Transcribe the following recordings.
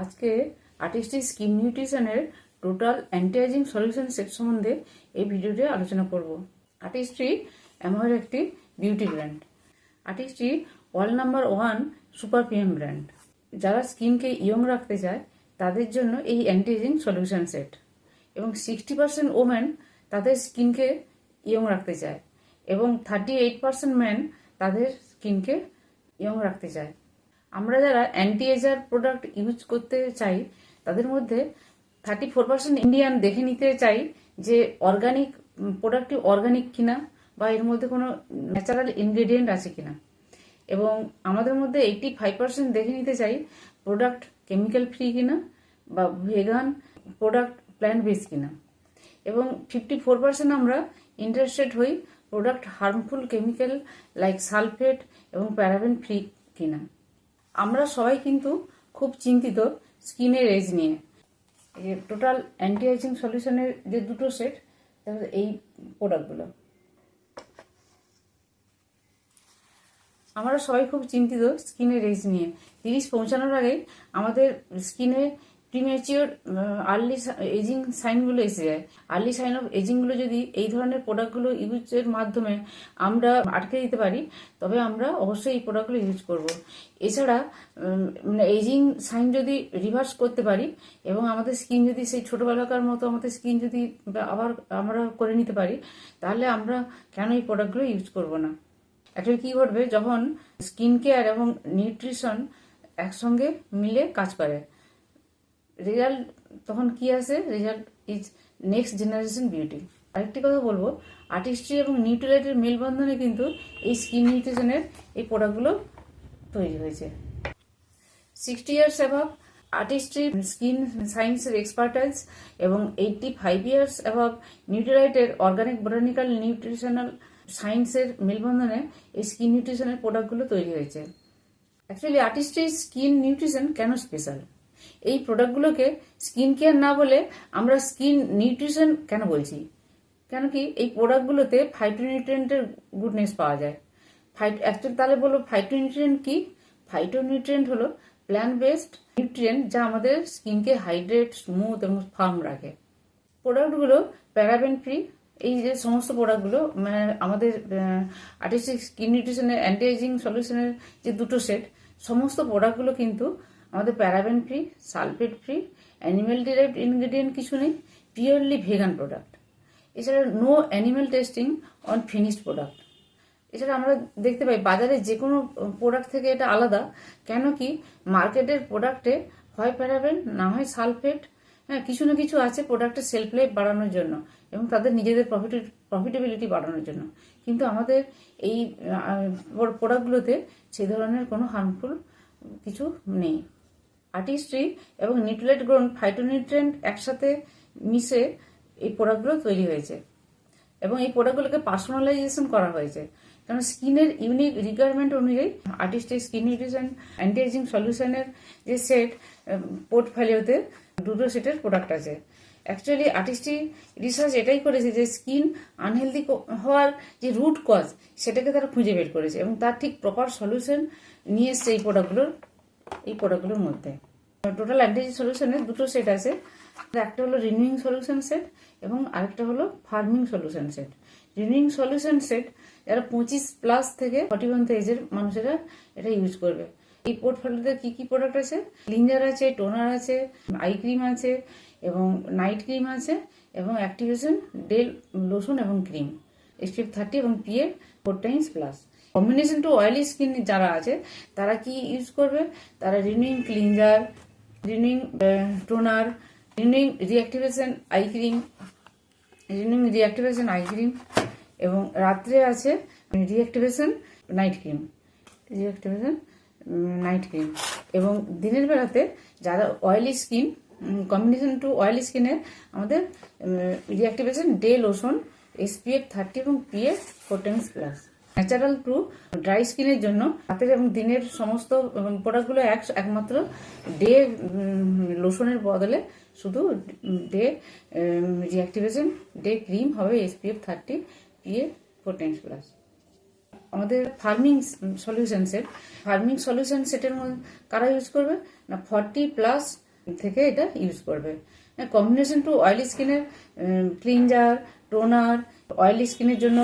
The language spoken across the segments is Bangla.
আজকে artistic skin নিউট্রিশনের total anti ageing solution set সম্বন্ধে এই ভিডিওতে আলোচনা করব। আর্টিস্ট্রি এমন একটি beauty brand Artistry world number one super premium brand যারা স্কিনকে ইয়ং রাখতে চায়, তাদের জন্য এই অ্যান্টি এজিং সলিউশন সেট এবং সিক্সটি পার্সেন্ট ওমেন তাদের স্কিনকে ইয়ং রাখতে চায়। এবং থার্টি এইট পার্সেন্ট ম্যান তাদের স্কিনকে ইয়ং রাখতে চায়। আমরা যারা অ্যান্টি এজার প্রোডাক্ট ইউজ করতে চাই, তাদের মধ্যে থার্টি ফোর পার্সেন্ট ইন্ডিয়ান দেখে নিতে চাই যে অর্গানিক প্রোডাক্টটি অর্গানিক কিনা বা এর মধ্যে কোনো ন্যাচারাল ইনগ্রেডিয়েন্ট আছে কিনা। এবং আমাদের মধ্যে এইটি ফাইভ পার্সেন্ট দেখে নিতে চাই প্রোডাক্ট কেমিক্যাল ফ্রি কিনা বা ভেগান প্রোডাক্ট প্ল্যান্ট বেস কিনা। এবং ফিফটি ফোর পার্সেন্ট আমরা ইন্টারেস্টেড হই product harmful chemical like sulphate এবং প্যারাবেন ফ্রি কিনা। আমরা সবাই কিন্তু খুব চিন্তিত স্কিনের এজ নিয়ে। টোটাল অ্যান্টি এজিং সলিউশনের যে দুটো সেট এই প্রোডাক্টগুলো আমরা সবাই খুব চিন্তিত স্কিনের এজ নিয়ে। তিরিশ পৌঁছানোর আগেই আমাদের স্কিনে প্রিমেচিওর আর্লি এজিং সাইনগুলো এসে যায়। আর্লি সাইন অফ এজিংগুলো যদি এই ধরনের প্রোডাক্টগুলো ইউজের মাধ্যমে আমরা আটকে দিতে পারি, তবে আমরা অবশ্যই এই প্রোডাক্টগুলো ইউজ করব। এছাড়া মানে এজিং সাইন যদি রিভার্স করতে পারি, এবং আমাদের স্কিন যদি সেই ছোটোবেলাকার মতো আমাদের স্কিন যদি আবার আমরা করে নিতে পারি, তাহলে আমরা কেন এই প্রোডাক্টগুলো ইউজ করব না? অ্যাকচুয়ালি কী ঘটবে? যখন স্কিন কেয়ার এবং নিউট্রিশন একসঙ্গে মিলে কাজ করে। রেজাল্ট তখন কি আসে result is next generation beauty আরেকটি কথা বলব আর্টিস্ট্রি এবং নিউট্রিলাইটের মেলবন্ধনে কিন্তু এই স্কিন নিউট্রিশনের এই প্রোডাক্টগুলো তৈরি হয়েছে। Sixty years above Artistry skin সায়েন্সের এক্সপার্টাইজ এবং এইটটি ফাইভ ইয়ার্স অ্যাভাব নিউট্রিলাইটের অর্গানিক বোটানিক্যাল নিউট্রিশনাল সায়েন্সের মেলবন্ধনে এই স্কিন নিউট্রিশনের প্রোডাক্টগুলো তৈরি হয়েছে। অ্যাকচুয়ালি আর্টিস্ট্রি স্কিন নিউট্রিশন কেন স্পেশাল এই প্রোডাক্টগুলোকে স্কিন কেয়ার না বলে আমরা স্কিন নিউট্রিশন কেন বলছি? কেন কি এই প্রোডাক্টগুলোতে ফাইটোনিউট্রিয়েন্টের গুডনেস পাওয়া যায়। ফাইট অ্যাকচুয়ালি তাহলে বলব ফাইটোনিউট্রিয়েন্ট কি? ফাইটোনিউট্রিয়েন্ট হলো প্ল্যান্ট বেসড নিউট্রিয়েন্ট যা আমাদের স্কিনকে হাইড্রেট স্মুথ এবং ফার্ম রাখে। প্রোডাক্টগুলো প্যারাবেন ফ্রি এই যে সমস্ত প্রোডাক্টগুলো মানে আমাদের আর্টিস্টিক স্কিন নিউট্রিশনের অ্যান্টি এজিং সলিউশনের যে দুটো সেট সমস্ত প্রোডাক্টগুলো কিন্তু আমাদের paraben free sulphate free animal derived ingredient কিছু নেই পিওরলি ভেগান প্রোডাক্ট এছাড়া no animal testing on finished product এছাড়া আমরা দেখতে পাই বাজারে যে কোনো প্রোডাক্ট থেকে এটা আলাদা, কেন কি মার্কেটের প্রোডাক্টে হয় প্যারাবেন না হয় সালফেট হ্যাঁ কিছু না কিছু আছে প্রোডাক্টের সেলফ লাইফ বাড়ানোর জন্য এবং তাদের নিজেদের প্রফিট প্রফিটেবিলিটি বাড়ানোর জন্য। কিন্তু আমাদের এই প্রোডাক্টগুলোতে সেই ধরনের কোনো হার্মফুল কিছু নেই। আর্টিস্ট্রি এবং নিউট্রিলেট গ্রোন ফাইটোনিউট্রেন্ট একসাথে মিশে এই প্রোডাক্টগুলো তৈরি হয়েছে। এবং এই প্রোডাক্টগুলোকে পার্সোনালাইজেশন করা হয়েছে। কারণ স্কিনের ইউনিক রিকোয়ারমেন্ট অনুযায়ী আর্টিস্টের স্কিন নিউট্রিশন অ্যান্টি এজিং সলিউশনের যে সেট পোর্টফোলিওতে দুটো সেটের প্রোডাক্ট আছে। অ্যাকচুয়ালি আর্টিস্ট্রি রিসার্চ এটাই করেছে যে স্কিন আনহেলদি হওয়ার যে রুট কজ সেটাকে তারা খুঁজে বের করেছে। এবং তার ঠিক প্রপার সলিউশন নিয়ে এসছে এই প্রোডাক্টগুলোর এই প্রোডাক্টগুলোর মধ্যে। টোটাল অ্যান্টিজি সলিউশনের দুটো সেট আছে। একটা হলো রিনিউইং সলিউশন সেট এবং আরেকটা হলো firming solution set renewing solution set যারা পঁচিশ প্লাস থেকে ফর্টি ওয়ান এজের মানুষেরা এটা ইউজ করবে। এই পোর্টফোলিওতে কি কি প্রোডাক্ট আছে? ক্লিনজার আছে টোনার আছে আই ক্রিম আছে এবং নাইট ক্রিম আছে এবং অ্যাক্টিভেশন ডে লোশন এবং ক্রিম এসপিএফ থার্টি এবং PA four times plus combination to oily skin যারা আছে, তারা কি ইউজ করবে? তারা renewing cleanser renewing toner, renewing reactivation eye cream renewing reactivation eye cream এবং রাত্রে আছে reactivation night cream reactivation night cream এবং দিনের বেলাতে যারা oily skin combination to oily স্কিনের আমাদের reactivation day lotion SPF thirty এবং PF four times plus natural to dry স্কিনের জন্য রাতের এবং দিনের সমস্ত প্রোডাক্টগুলো এক, একমাত্র ডে লোশনের বদলে শুধু ডে রিঅ্যাক্টিভেশন ডে ক্রিম হবে SPF thirty PA four times plus আমাদের firming solution set firming solution সেটের মধ্যে কারা ইউজ করবে? না ফর্টি প্লাস থেকে এটা ইউজ করবে। কম্বিনেশন টু অয়েলি স্কিনের ক্লিনজার টোনার অয়েলি স্কিনের জন্য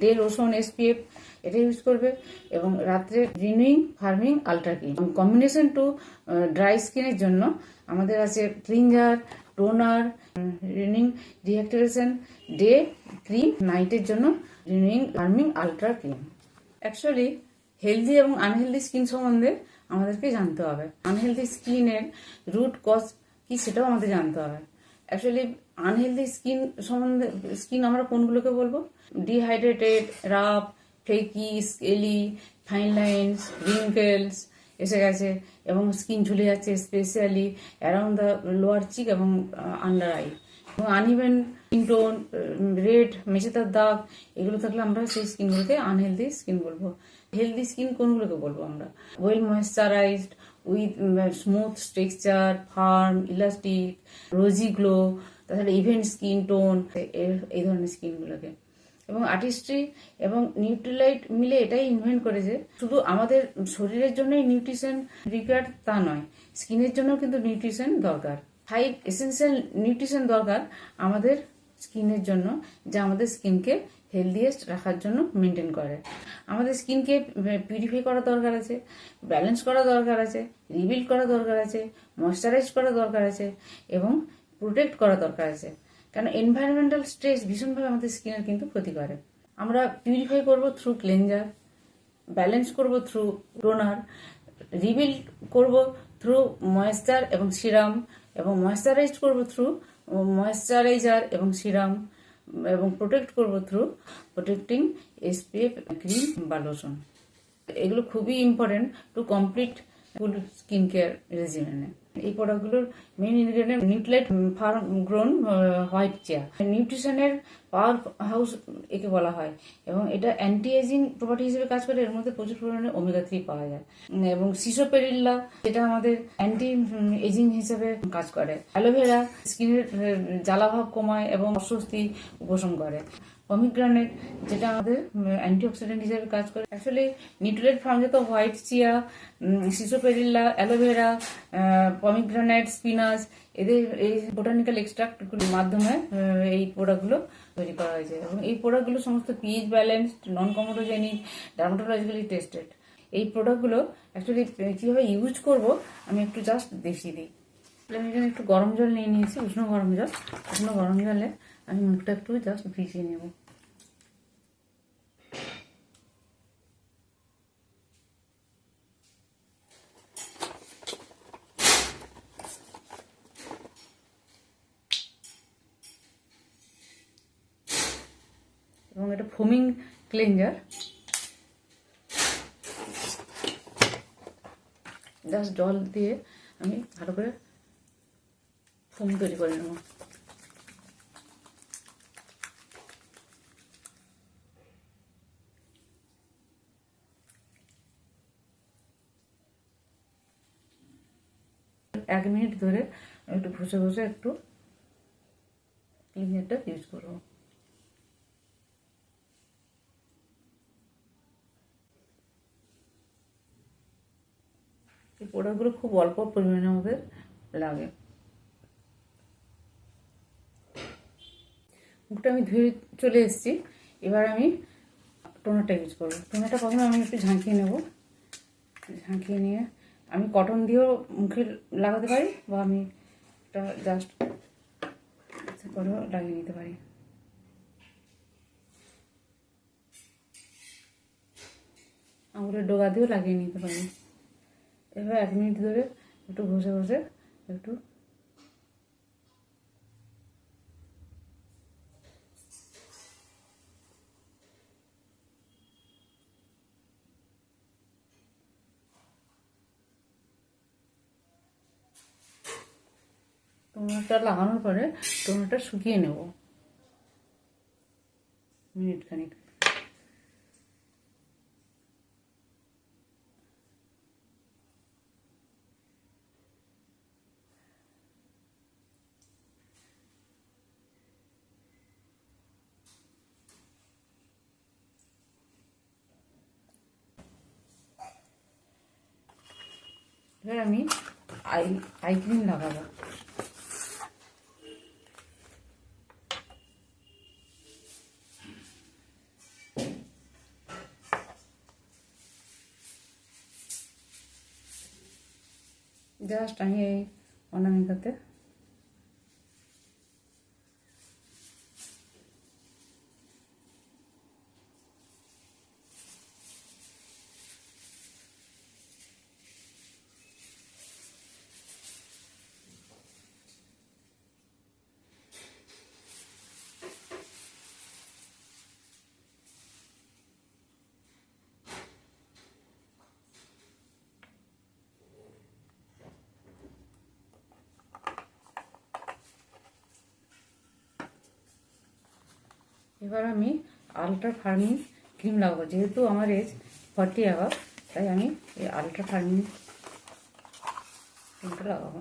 ডে লোশন এসপিএফ এটা ইউজ করবে এবং রাত্রে renewing firming ultra cream combination to dry স্কিনের জন্য আমাদের আছে cleanser toner renewing reactivation day cream নাইটের জন্য renewing firming ultra cream actually healthy এবং আনহেলদি স্কিন সম্বন্ধে আমাদেরকে জানতে হবে। আনহেলদি স্কিনের রুট কজ কি সেটাও আমাদের জানতে হবে। অ্যাকচুয়ালি আনহেলদি স্কিন সম্বন্ধে স্কিন আমরা কোনগুলোকে বলব? Dehydrated rough flaky scaly fine lines wrinkles এসে গেছে। এবং স্কিন ঝুলে যাচ্ছে specially around the lower cheek এবং আন্ডার আই এবং আনইভেন টোন রেড মেচেতার দাগ, এগুলো থাকলে আমরা সেই স্কিনগুলোকে আনহেলদি স্কিন বলব। হেলদি স্কিন কোনগুলোকে বলব আমরা? Well moisturised with smooth texture firm elastic rosy glow তাছাড়া ইভেন্ট স্কিন টোন এই ধরনের স্কিনগুলোকে এবং আর্টিস্ট্রি এবং নিউট্রিলাইট মিলে এটাই ইনভেন্ট করেছে শুধু আমাদের শরীরের জন্যই নিউট্রিশন রিকোয়ার্ড তা নয় স্কিনের জন্য কিন্তু নিউট্রিশন দরকার। ফাইভ এসেন্সিয়াল নিউট্রিশন দরকার আমাদের স্কিনের জন্য, যা আমাদের স্কিনকে হেলদিয়েস্ট রাখার জন্য মেনটেন করে। আমাদের স্কিনকে পিউরিফাই করা দরকার আছে ব্যালেন্স করা দরকার আছে রিবিল্ড করা দরকার আছে ময়শ্চারাইজ করা দরকার আছে এবং প্রোটেক্ট করা দরকার আছে। কারণ এনভায়রনমেন্টাল স্ট্রেস ভীষণভাবে আমাদের স্কিনের কিন্তু ক্ষতি করে। আমরা পিউরিফাই করব থ্রু ক্লেনজার ব্যালেন্স করব থ্রু টোনার রিবিল্ড করব থ্রু ময়েশ্চার এবং সিরাম এবং ময়েশ্চারাইজ করব থ্রু ময়েশ্চারাইজার এবং সিরাম এবং প্রোটেক্ট করব থ্রু প্রোটেক্টিং এসপিএফ ক্রিম বা লোশন এগুলো খুবই important to complete full skin care রেজিমেন্টে এই প্রোডাক্টগুলোর main ingredient Nutrilite farm grown white chia. নিউট্রিশনের power house একে বলা হয় এবং এটা অ্যান্টি এজিং প্রপার্টি হিসেবে কাজ করে, এর মধ্যে প্রচুর পরিমাণে ওমেগা থ্রি পাওয়া যায়। এবং সিসোপেরিল্লা যেটা আমাদের অ্যান্টি এজিং হিসেবে কাজ করে। অ্যালোভেরা স্কিনের জ্বালাভাব কমায় এবং অস্বস্তি উপশম করে। পমিগ্রানেট যেটা আমাদের অ্যান্টিঅক্সিডেন্ট হিসেবে কাজ করে। অ্যাকচুয়ালি নিউট্রিলেট ফার্ম যত white chia shiso perilla aloe vera pomegranate spinach এদের এই বোটানিক্যাল এক্সট্রাক্টগুলোর মাধ্যমে এই প্রোডাক্টগুলো তৈরি করা হয়েছে। এবং এই প্রোডাক্টগুলো সমস্ত pH balanced non comedogenic dermatologically tested এই প্রোডাক্টগুলো অ্যাকচুয়ালি কীভাবে ইউজ করব, আমি একটু জাস্ট দেখিয়ে দিই। আমি এখানে একটু গরম জল নিয়ে নিয়েছি, উষ্ণ গরম জল। উষ্ণ গরম জলে আমি মুখটা একটু জাস্ট ভিজিয়ে নেব এবং এটা ফোমিং ক্লিনজার জাস্ট জল দিয়ে আমি ভালো করে ফোম তৈরি করে নেব। এক মিনিট ধরে একটু ঘষে ঘষে একটু ক্লিনারটা ইউজ করব। এই প্রোডাক্টগুলো খুব অল্প পরিমাণে আমাদের লাগে। মুখটা আমি ধুয়ে চলে এসেছি। এবার আমি টোনারটা ইউজ করব। টোনারটা প্রথমে আমি একটু ঝাঁকিয়ে নেব। ঝাঁকিয়ে নিয়ে আমি কটন দিয়েও মুখে লাগাতে পারি বা আমি এটা জাস্ট করেও লাগিয়ে নিতে পারি। আঙুলের ডোগা দিয়েও লাগিয়ে নিতে পারি। এবার এক মিনিট ধরে একটু ঘষে ঘষে একটু টোনারটা লাগানোর পরে টোনারটা শুকিয়ে নেব। মিনিট খানিক। এবার আমি আই আই ক্রিম লাগাবো। জাস্ট আমি এই অনামিকাতে এবার আমি আলট্রা ফার্মিং ক্রিম লাগাবো। যেহেতু আমার এজ ফর্টি অ্যাভাব তাই আমি এই আলট্রা ফার্মিং ক্রিমটা লাগাবো।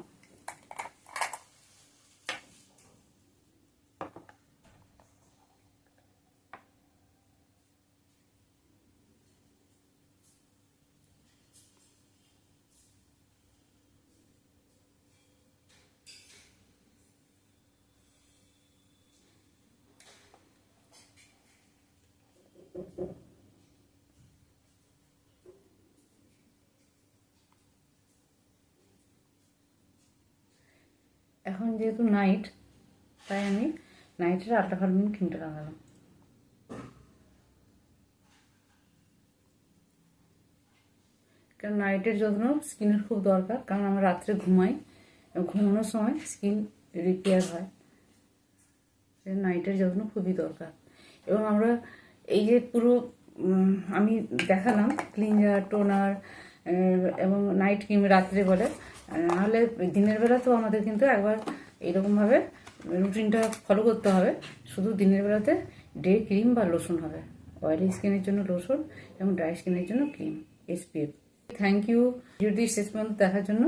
এখন যেহেতু নাইট তাই আমি নাইটের আলট্রা ফার্মিং ক্রিমটা লাগালাম। কারণ নাইটের যত্ন স্কিনের খুব দরকার, কারণ আমরা রাত্রে ঘুমাই, ঘুমানোর সময় স্কিন রিপেয়ার হয়। নাইটের যত্ন খুবই দরকার। এবং আমরা এই যে পুরো আমি দেখালাম ক্লিনজার টোনার এবং নাইট ক্রিম রাত্রে বলে নাহলে দিনের বেলা তো আমাদের কিন্তু একবার এরকমভাবে রুটিনটা ফলো করতে হবে। শুধু দিনের বেলাতে ডে ক্রিম বা লোশন হবে। অয়েলি স্কিনের জন্য লোশন এবং ড্রাই স্কিনের জন্য ক্রিম এসপিএফ থ্যাংক ইউ ভিডিওটি শেষ পর্যন্ত দেখার জন্য।